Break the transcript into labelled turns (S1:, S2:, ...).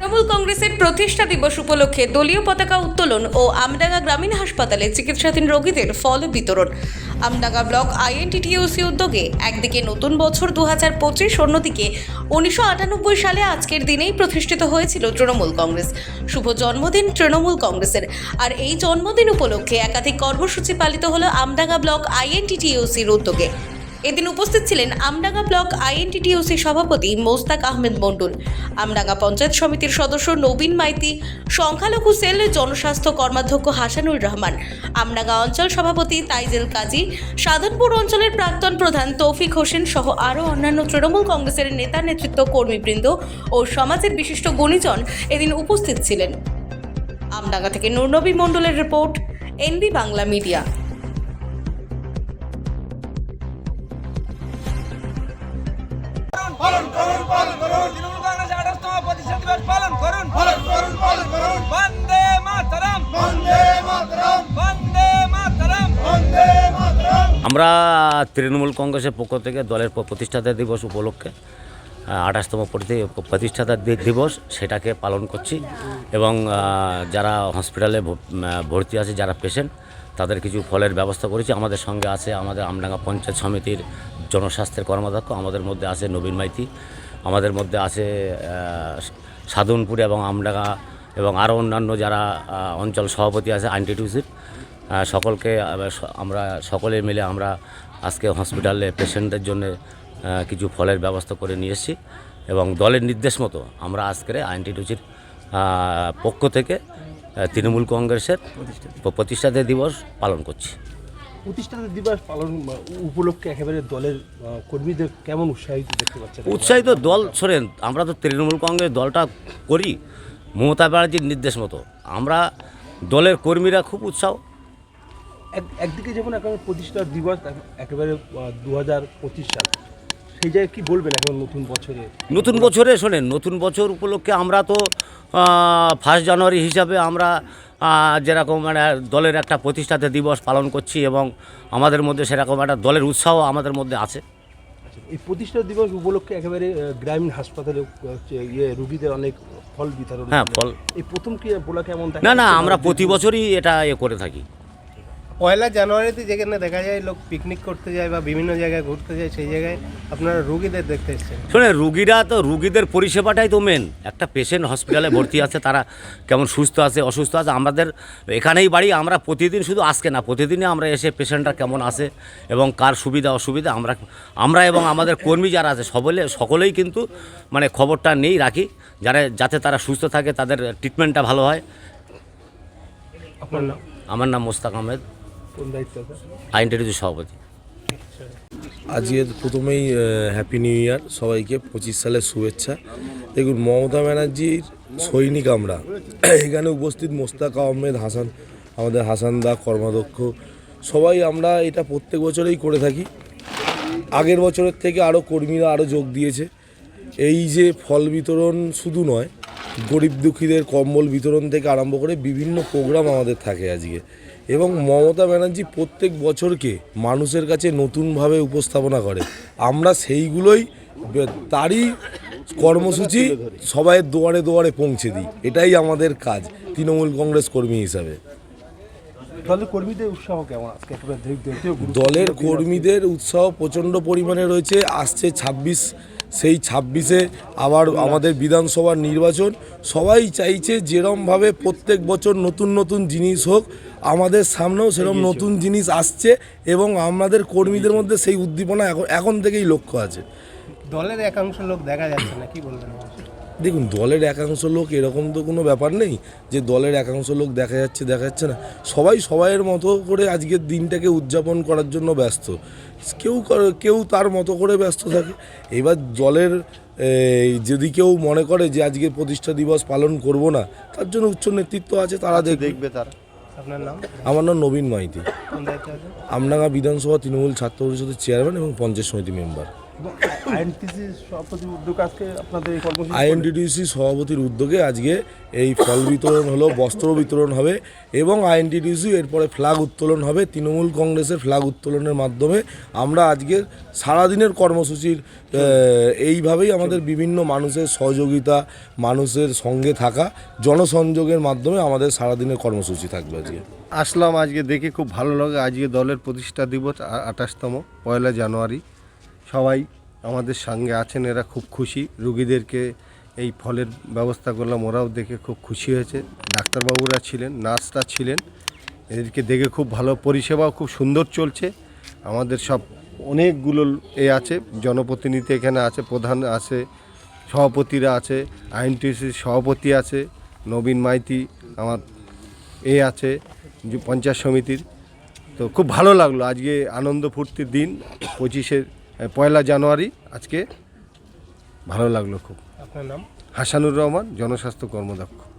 S1: তৃণমূল কংগ্রেসের প্রতিষ্ঠা দিবস উপলক্ষে দলীয় পতাকা উত্তোলন ও আমডাঙ্গা গ্রামীণ হাসপাতালে চিকিৎসাধীন রোগীদের ফল বিতরণ। আমডাঙ্গা ব্লক আইএনটিটিউসি উদ্যোগে একদিকে নতুন বছর দু হাজার পঁচিশ, অন্যদিকে উনিশশো আটানব্বই সালে আজকের দিনেই প্রতিষ্ঠিত হয়েছিল তৃণমূল কংগ্রেস। শুভ জন্মদিন তৃণমূল কংগ্রেসের। আর এই জন্মদিন উপলক্ষে একাধিক কর্মসূচি পালিত হলো আমডাঙ্গা ব্লক আইএনটিটিউসির উদ্যোগে। এদিন উপস্থিত ছিলেন আমডাঙ্গা ব্লক আইএনটিটিউসি সভাপতি মোস্তাক আহমেদ মণ্ডল, আমডাঙ্গা পঞ্চায়েত সমিতির সদস্য নবীন মাইতি, সংখ্যালঘু সেল জনস্বাস্থ্য কর্মাধ্যক্ষ হাসানুর রহমান, আমডাঙ্গা অঞ্চল সভাপতি তাইজেল কাজী, সাধনপুর অঞ্চলের প্রাক্তন প্রধান তৌফিক হোসেন সহ আরও অন্যান্য তৃণমূল কংগ্রেসের নেতা নেতৃত্ব কর্মীবৃন্দ ও সমাজের বিশিষ্ট গুণীজন এদিন উপস্থিত ছিলেন। আমডাঙ্গা থেকে নুরনবী মণ্ডলের রিপোর্ট, এনবি বাংলা মিডিয়া।
S2: দিবস পালন করুন। পালন করুন পালন করুন। বন্দে মাতরম। বন্দে মাতরম। বন্দে মাতরম। বন্দে মাতরম।
S3: আমরা তৃণমূল কংগ্রেসের পক্ষ থেকে দলের প্রতিষ্ঠাতা দিবস উপলক্ষে আঠাশতম প্রতিষ্ঠাতা দিবস সেটাকে পালন করছি। এবং যারা হসপিটালে ভর্তি আছে যারা পেশেন্ট তাদের কিছু ফলের ব্যবস্থা করেছি। আমাদের সঙ্গে আছে আমাদের আমডাঙ্গা পঞ্চায়েত সমিতির জনস্বাস্থ্যের কর্মাধ্যক্ষ আমাদের মধ্যে আছে নবীন মাইতি আমাদের মধ্যে আছে সাধনপুর এবং আমডাঙ্গা এবং আরও অন্যান্য যারা অঞ্চল সভাপতি আছে আইনটিটিউসির সকলকে আমরা সকলে মিলে আমরা আজকে হসপিটালে পেশেন্টদের জন্য কিছু ফলের ব্যবস্থা করে নিয়ে এসেছি এবং দলের নির্দেশ মতো আমরা আজকের আইনটিটিউসির পক্ষ থেকে তৃণমূল কংগ্রেসের প্রতিষ্ঠাতা দিবস পালন করছি।
S4: প্রতিষ্ঠাতা দিবস পালন উপলক্ষে একেবারে দলের কর্মীদের কেমন উৎসাহিত দেখতে পাচ্ছেন?
S3: উৎসাহিত দল শোনেন আমরা তো তৃণমূল কংগ্রেস দলটা করি মমতা ব্যানার্জির নির্দেশ মতো। আমরা দলের কর্মীরা খুব উৎসাহ।
S4: এক- একদিকে যেমন একেবারে প্রতিষ্ঠা দিবস একেবারে দু হাজার পঁচিশ সাল। সেই জায়গায় কি বলবেন এখন নতুন বছরে?
S3: নতুন বছরে শোনেন নতুন বছর উপলক্ষে আমরা তো ফার্স্ট জানুয়ারি হিসাবে আমরা যেরকম মানে দলের একটা প্রতিষ্ঠাতা দিবস পালন করছি এবং আমাদের মধ্যে সেরকম একটা দলের উৎসাহ আমাদের মধ্যে আছে।
S4: আচ্ছা, এই প্রতিষ্ঠা দিবস উপলক্ষে একেবারে গ্রামীণ হাসপাতালে ইয়ে রুগীদের অনেক ফল বিতরণ
S3: হ্যাঁ ফল।
S4: এই প্রথম কি বলা কেমন
S3: না না আমরা প্রতি বছরই এটা এ করে থাকি।
S5: পয়লা জানুয়ারিতে যেখানে দেখা যায় লোক পিকনিক করতে যায় বা বিভিন্ন জায়গায় ঘুরতে যায় সেই জায়গায় আপনারা রুগীদের দেখতে এসছেন।
S3: শোনে রুগীরা তো রুগীদের পরিষেবাটাই তো মেন একটা পেশেন্ট হসপিটালে ভর্তি আছে তারা কেমন সুস্থ আছে অসুস্থ আছে আমাদের এখানেই বাড়ি আমরা প্রতিদিন শুধু আজকে না প্রতিদিনই আমরা এসে পেশেন্টরা কেমন আছে এবং কার সুবিধা অসুবিধা আমরা আমরা এবং আমাদের কর্মী যারা আছে সকলে সকলেই কিন্তু মানে খবরটা নেই রাখি যারা যাতে তারা সুস্থ থাকে তাদের ট্রিটমেন্টটা ভালো হয়।
S4: আপনার নাম?
S3: আমার নাম মোস্তাক আহমেদ।
S4: আছে?
S3: সভাপতি।
S6: আজকের প্রথমেই হ্যাপি নিউ ইয়ার সবাইকে পঁচিশ সালের শুভেচ্ছা। দেখুন মমতা ব্যানার্জির সৈনিক আমরা। এখানে উপস্থিত মোস্তাক আহমেদ হাসান আমাদের হাসান দা কর্মাধ্যক্ষ। সবাই আমরা এটা প্রত্যেক বছরেই করে থাকি। আগের বছরের থেকে আরও কর্মীরা আরও যোগ দিয়েছে। এই যে ফল বিতরণ শুধু নয় গরিব দুঃখীদের কম্বল বিতরণ থেকে আরম্ভ করে বিভিন্ন প্রোগ্রাম আমাদের থাকে আজকে। এবং মমতা ব্যানার্জি প্রত্যেক বছরকে মানুষের কাছে নতুনভাবে উপস্থাপনা করে। আমরা সেইগুলোই তারই কর্মসূচি সবাইয়ের দুয়ারে দুয়ারে পৌঁছে দিই। এটাই আমাদের কাজ তৃণমূল কংগ্রেস কর্মী হিসাবে।
S4: দলের কর্মীদের উৎসাহ
S6: প্রচণ্ড পরিমাণে রয়েছে। আসছে ছাব্বিশ সেই ছাব্বিশে আবার আমাদের বিধানসভার নির্বাচন। সবাই চাইছে যেরমভাবে প্রত্যেক বছর নতুন নতুন জিনিস হোক আমাদের সামনেও সেরকম নতুন জিনিস আসছে এবং আমাদের কর্মীদের মধ্যে সেই উদ্দীপনা এখন এখন থেকেই লক্ষ্য আছে।
S5: দলের একাংশ লোক দেখা যাচ্ছে না কি বলবেন?
S6: দেখুন দলের একাংশ লোক এরকম তো কোনো ব্যাপার নেই যে দলের একাংশ লোক দেখা যাচ্ছে দেখা যাচ্ছে না। সবাই সবাইয়ের মতো করে আজকের দিনটাকে উদযাপন করার জন্য ব্যস্ত। কেউ করে- কেউ তার মতো করে ব্যস্ত থাকে। এবার দলের যদি কেউ মনে করে যে আজকে প্রতিষ্ঠা দিবস পালন করব না তার জন্য উচ্চ নেতৃত্ব আছে তারা দেখবে।
S5: আপনার নাম?
S6: আমার নাম নবীন মাইতি।
S5: আমনাগা
S6: আমডাঙ্গা বিধানসভা তৃণমূল ছাত্র পরিষদের চেয়ারম্যান এবং পঞ্চায়েত সমিতি মেম্বার আইএনটিটিউসি সভাপতির উদ্যোগে আজকে এই ফল বিতরণ হলো বস্ত্র বিতরণ হবে এবং আইএনটিটিউসি এরপরে ফ্ল্যাগ উত্তোলন হবে। তৃণমূল কংগ্রেসের ফ্ল্যাগ উত্তোলনের মাধ্যমে আমরা আজকে সারাদিনের কর্মসূচির এইভাবেই আমাদের বিভিন্ন মানুষের সহযোগিতা মানুষের সঙ্গে থাকা জনসংযোগের মাধ্যমে আমাদের সারাদিনের কর্মসূচি থাকবে আজকে।
S7: আসলাম আজকে দেখে খুব ভালো লাগে। আজকে দলের প্রতিষ্ঠা দিবস আঠাশতম পয়লা জানুয়ারি। সবাই আমাদের সঙ্গে আছেন, এরা খুব খুশি। রুগীদেরকে এই ফলের ব্যবস্থা করলাম, ওরাও দেখে খুব খুশি হয়েছে। ডাক্তারবাবুরা ছিলেন, নার্সরা ছিলেন, এদেরকে দেখে খুব ভালো, পরিষেবাও খুব সুন্দর চলছে। আমাদের সব অনেকগুলো এ আছে, জনপ্রতিনিধি এখানে আছে, প্রধান আছে, সভাপতিরা আছে, আইনটিসির সভাপতি আছে, নবীন মাইতি আমার এ আছে, পঞ্চায়েত সমিতির। তো খুব ভালো লাগল আজকে আনন্দ ফুর্তির দিন পঁচিশে পয়লা জানুয়ারি আজকে ভালো লাগল খুব।
S5: আপনার নাম?
S7: হাসানুর রহমান জনস্বাস্থ্য কর্মদক্ষ।